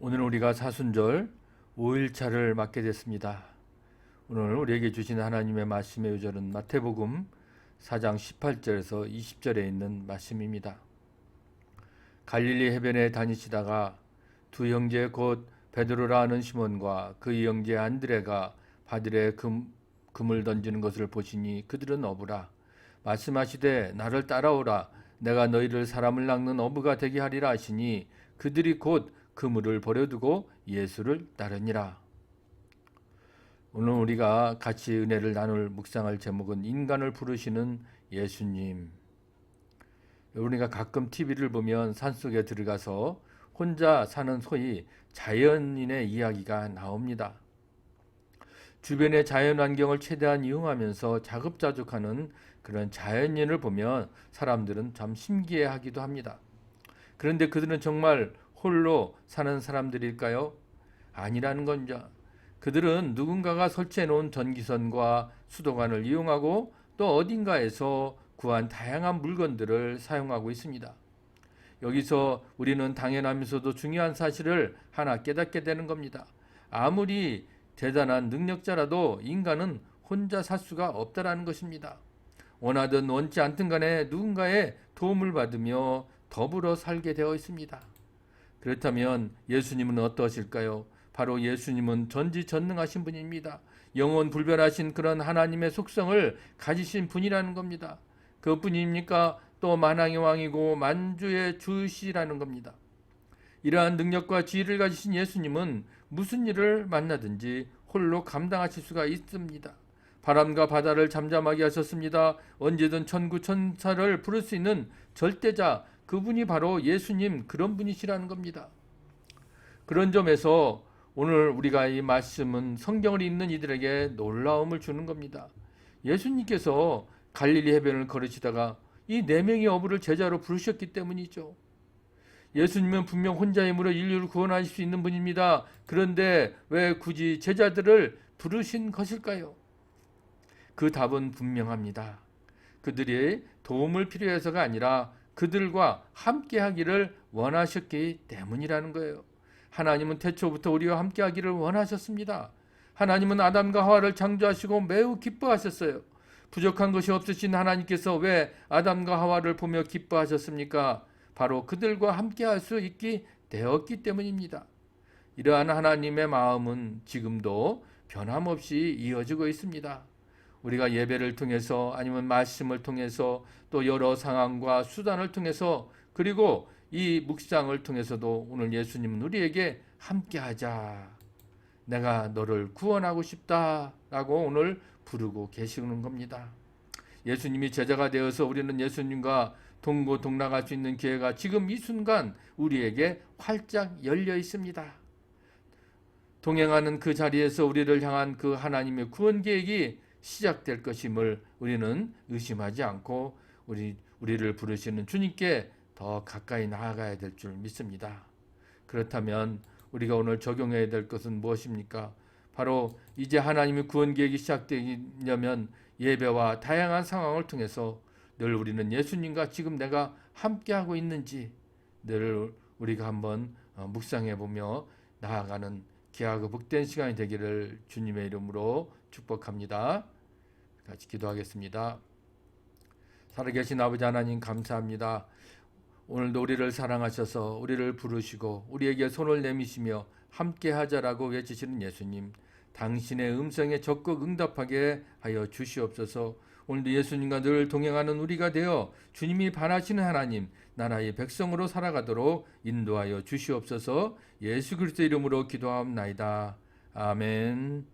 오늘 우리가 사순절 5일차를 맞게 됐습니다. 오늘 우리에게 주신 하나님의 말씀의 요절은 마태복음 4장 18절에서 20절에 있는 말씀입니다. 갈릴리 해변에 다니시다가 두 형제 곧 베드로라 하는 시몬과 그 형제 안드레가 바들에 금, 금을 던지는 것을 보시니 그들은 어부라 말씀하시되 나를 따라오라 내가 너희를 사람을 낚는 어부가 되게 하리라 하시니 그들이 곧 그물을 버려두고 예수를 따르니라. 오늘 우리가 같이 은혜를 나눌 묵상할 제목은 인간을 부르시는 예수님. 우리가 가끔 TV를 보면 산속에 들어가서 혼자 사는 소위 자연인의 이야기가 나옵니다. 주변의 자연 환경을 최대한 이용하면서 자급자족하는 그런 자연인을 보면 사람들은 참 신기해하기도 합니다. 그런데 그들은 정말 홀로 사는 사람들일까요? 아니라는 건죠. 그들은 누군가가 설치해 놓은 전기선과 수도관을 이용하고 또 어딘가에서 구한 다양한 물건들을 사용하고 있습니다. 여기서 우리는 당연하면서도 중요한 사실을 하나 깨닫게 되는 겁니다. 아무리 대단한 능력자라도 인간은 혼자 살 수가 없다라는 것입니다. 원하든 원치 않든 간에 누군가의 도움을 받으며 더불어 살게 되어 있습니다. 그렇다면 예수님은 어떠실까요? 바로 예수님은 전지전능하신 분입니다. 영원 불변하신 그런 하나님의 속성을 가지신 분이라는 겁니다. 그뿐입니까? 또 만왕의 왕이고 만주의 주시라는 겁니다. 이러한 능력과 지혜를 가지신 예수님은 무슨 일을 만나든지 홀로 감당하실 수가 있습니다. 바람과 바다를 잠잠하게 하셨습니다. 언제든 천구 천사를 부를 수 있는 절대자 그분이 바로 예수님 그런 분이시라는 겁니다. 그런 점에서 오늘 우리가 이 말씀은 성경을 읽는 이들에게 놀라움을 주는 겁니다. 예수님께서 갈릴리 해변을 걸으시다가 이 네 명의 어부를 제자로 부르셨기 때문이죠. 예수님은 분명 혼자 힘으로 인류를 구원하실 수 있는 분입니다. 그런데 왜 굳이 제자들을 부르신 것일까요? 그 답은 분명합니다. 그들이 도움을 필요해서가 아니라 그들과 함께 하기를 원하셨기 때문이라는 거예요. 하나님은 태초부터 우리와 함께 하기를 원하셨습니다. 하나님은 아담과 하와를 창조하시고 매우 기뻐하셨어요. 부족한 것이 없으신 하나님께서 왜 아담과 하와를 보며 기뻐하셨습니까? 바로 그들과 함께 할 수 있기 되었기 때문입니다. 이러한 하나님의 마음은 지금도 변함없이 이어지고 있습니다. 우리가 예배를 통해서 아니면 말씀을 통해서 또 여러 상황과 수단을 통해서 그리고 이 묵상을 통해서도 오늘 예수님은 우리에게 함께 하자. 내가 너를 구원하고 싶다라고 오늘 부르고 계시는 겁니다. 예수님이 제자가 되어서 우리는 예수님과 동고 동락할 수 있는 기회가 지금 이 순간 우리에게 활짝 열려 있습니다. 동행하는 그 자리에서 우리를 향한 그 하나님의 구원 계획이 시작될 것임을 우리는 의심하지 않고 우리 우리를 부르시는 주님께 더 가까이 나아가야 될 줄 믿습니다. 그렇다면 우리가 오늘 적용해야 될 것은 무엇입니까? 바로 이제 하나님의 구원 계획이 시작되려면 예배와 다양한 상황을 통해서 늘 우리는 예수님과 지금 내가 함께하고 있는지 늘 우리가 한번 어, 묵상해 보며 나아가는 귀하고 복된 시간이 되기를 주님의 이름으로 축복합니다. 같이 기도하겠습니다. 살아계신 아버지 하나님 감사합니다. 오늘도 우리를 사랑하셔서 우리를 부르시고 우리에게 손을 내미시며 함께 하자라고 외치시는 예수님. 당신의 음성에 적극 응답하게 하여 주시옵소서. 오늘도 예수님과 늘 동행하는 우리가 되어 주님이 반하시는 하나님, 나라의 백성으로 살아가도록 인도하여 주시옵소서. 예수 그리스도 이름으로 기도하옵나이다. 아멘.